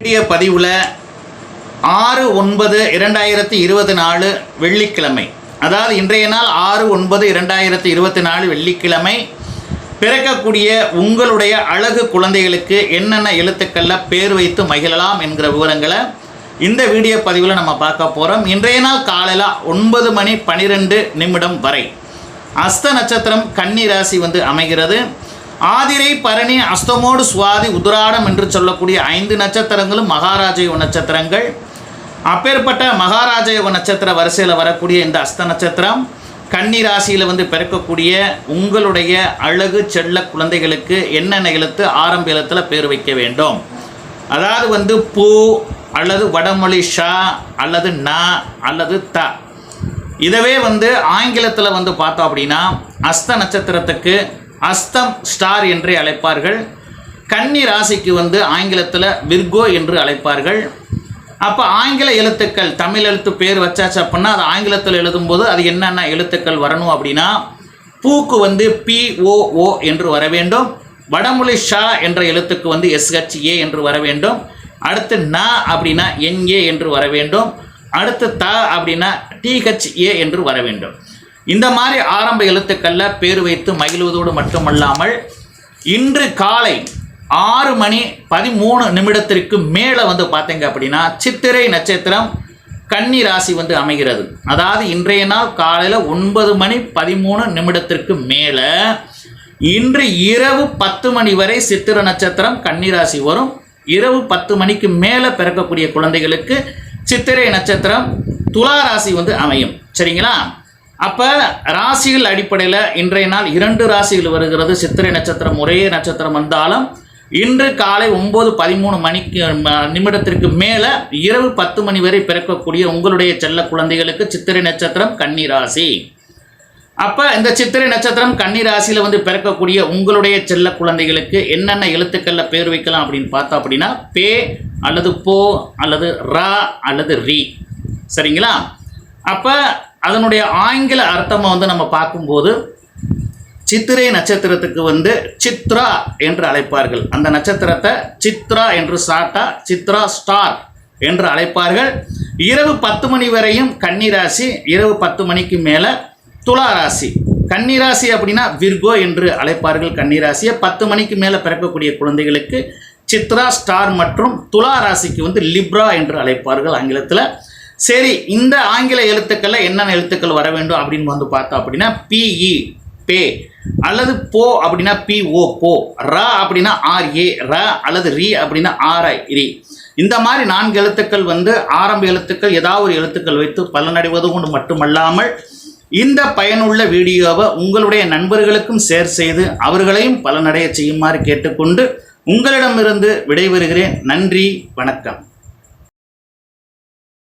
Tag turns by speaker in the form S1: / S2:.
S1: Video பதிவில் ஆறு ஒன்பது இரண்டாயிரத்தி இருபத்தி நாலு வெள்ளிக்கிழமை. அதாவது இன்றைய நாள் ஆறு ஒன்பது இரண்டாயிரத்தி இருபத்தி நாலு வெள்ளிக்கிழமை. பிறக்கக்கூடிய உங்களுடைய அழகு குழந்தைகளுக்கு என்னென்ன எழுத்துக்களில் பேர் வைத்து மகிழலாம் என்கிற விவரங்களை இந்த வீடியோ பதிவில் நம்ம பார்க்க போகிறோம் இன்றைய நாள் காலையில் ஒன்பது மணி பன்னிரெண்டு நிமிடம் வரை அஸ்த நட்சத்திரம் கன்னி ராசி வந்து அமைகிறது. ஆதிரை பரணி அஸ்தமோடு சுவாதி உதிராடம் என்று சொல்லக்கூடிய ஐந்து நட்சத்திரங்களும் மகாராஜயோக நட்சத்திரங்கள். அப்பேற்பட்ட மகாராஜயோக நட்சத்திர வரிசையில் வரக்கூடிய இந்த அஸ்த நட்சத்திரம் கன்னி ராசியில் வந்து பிறக்கக்கூடிய உங்களுடைய அழகு செல்ல குழந்தைகளுக்கு என்னென்ன எழுத்து ஆரம்ப எழுத்தில் பேர் வைக்க வேண்டும். அதாவது வந்து பூ அல்லது வடமொழி ஷா அல்லது ந அல்லது த. இதவே வந்து ஆங்கிலத்தில் வந்து பார்த்தோம் அப்படின்னா அஸ்த நட்சத்திரத்துக்கு அஸ்தம் ஸ்டார் என்று அழைப்பார்கள். கன்னி ராசிக்கு வந்து ஆங்கிலத்தில் விர்கோ என்று அழைப்பார்கள். அப்போ ஆங்கில எழுத்துக்கள் தமிழ் எழுத்து பேர் வச்சாச்சு அப்படின்னா அது ஆங்கிலத்தில் எழுதும்போது அது என்னென்ன எழுத்துக்கள் வரணும் அப்படின்னா பூக்கு வந்து பிஓஓ என்று வர வேண்டும். வடமொழி ஷா என்ற எழுத்துக்கு வந்து எஸ்ஹெச்ஏ என்று வர வேண்டும். அடுத்து ந அப்படின்னா என்ஏ என்று வர வேண்டும். அடுத்து த அப்படின்னா டிஹெச்ஏ என்று வர வேண்டும். இந்த மாதிரி ஆரம்ப எழுத்துக்களில் பேர் வைத்து மகிழ்வதோடு மட்டுமல்லாமல் இன்று காலை ஆறு மணி பதிமூணு நிமிடத்திற்கு மேலே வந்து பார்த்தீங்க அப்படின்னா சித்திரை நட்சத்திரம் கன்னி ராசி வந்து அமைகிறது. அதாவது இன்றைய நாள் காலையில் ஒன்பது மணி பதிமூணு நிமிடத்திற்கு மேலே இன்று இரவு பத்து மணி வரை சித்திர நட்சத்திரம் கன்னி ராசி வரும். இரவு பத்து மணிக்கு மேலே பிறக்கக்கூடிய குழந்தைகளுக்கு சித்திரை நட்சத்திரம் துலா ராசி வந்து அமையும். சரிங்களா? அப்போ ராசிகள் அடிப்படையில் இன்றைய நாள் இரண்டு ராசிகள் வருகிறது. சித்திரை நட்சத்திரம் ஒரே நட்சத்திரம் வந்தாலும் இன்று காலை ஒம்பது பதிமூணு மணிக்கு நிமிடத்திற்கு மேலே இரவு பத்து மணி வரை பிறக்கக்கூடிய உங்களுடைய செல்ல குழந்தைகளுக்கு சித்திரை நட்சத்திரம் கன்னிராசி. அப்போ இந்த சித்திரை நட்சத்திரம் கன்னிராசியில் வந்து பிறக்கக்கூடிய உங்களுடைய செல்ல குழந்தைகளுக்கு என்னென்ன எழுத்துக்களில் பேர் வைக்கலாம் அப்படின்னு பார்த்தோம் அப்படின்னா பே அல்லது போ அல்லது ரா அல்லது ரி. சரிங்களா? அப்போ அதனுடைய ஆங்கில அர்த்தமாக வந்து நம்ம பார்க்கும்போது சித்திரை நட்சத்திரத்துக்கு வந்து சித்ரா என்று அழைப்பார்கள். அந்த நட்சத்திரத்தை சித்ரா என்று சாட்டா சித்ரா ஸ்டார் என்று அழைப்பார்கள். இரவு பத்து மணி வரையும் கன்னிராசி இரவு பத்து மணிக்கு மேலே துலா ராசி. கன்னிராசி அப்படின்னா விர்கோ என்று அழைப்பார்கள் கன்னிராசியை பத்து மணிக்கு மேலே பிறக்கக்கூடிய குழந்தைகளுக்கு சித்ரா ஸ்டார் மற்றும் துலா ராசிக்கு வந்து லிப்ரா என்று அழைப்பார்கள் ஆங்கிலத்தில். சரி இந்த ஆங்கில எழுத்துக்களில் என்னென்ன எழுத்துக்கள் வர வேண்டும் அப்படின்னு வந்து பார்த்தோம் அப்படின்னா பிஇ பே அல்லது போ அப்படின்னா பி ஓ போ. ர அப்படின்னா ஆர்ஏ ர அல்லது ரி அப்படின்னா ஆர் ஐ ரி. இந்த மாதிரி நான்கு எழுத்துக்கள் வந்து ஆரம்ப எழுத்துக்கள் ஏதாவது ஒரு எழுத்துக்கள் வைத்து பலனடைவது கொண்டு மட்டுமல்லாமல் இந்த பயனுள்ள வீடியோவை உங்களுடைய நண்பர்களுக்கும் ஷேர் செய்து அவர்களையும் பலனடைய செய்யுமாறு கேட்டுக்கொண்டு உங்களிடமிருந்து விடைபெறுகிறேன். நன்றி வணக்கம்.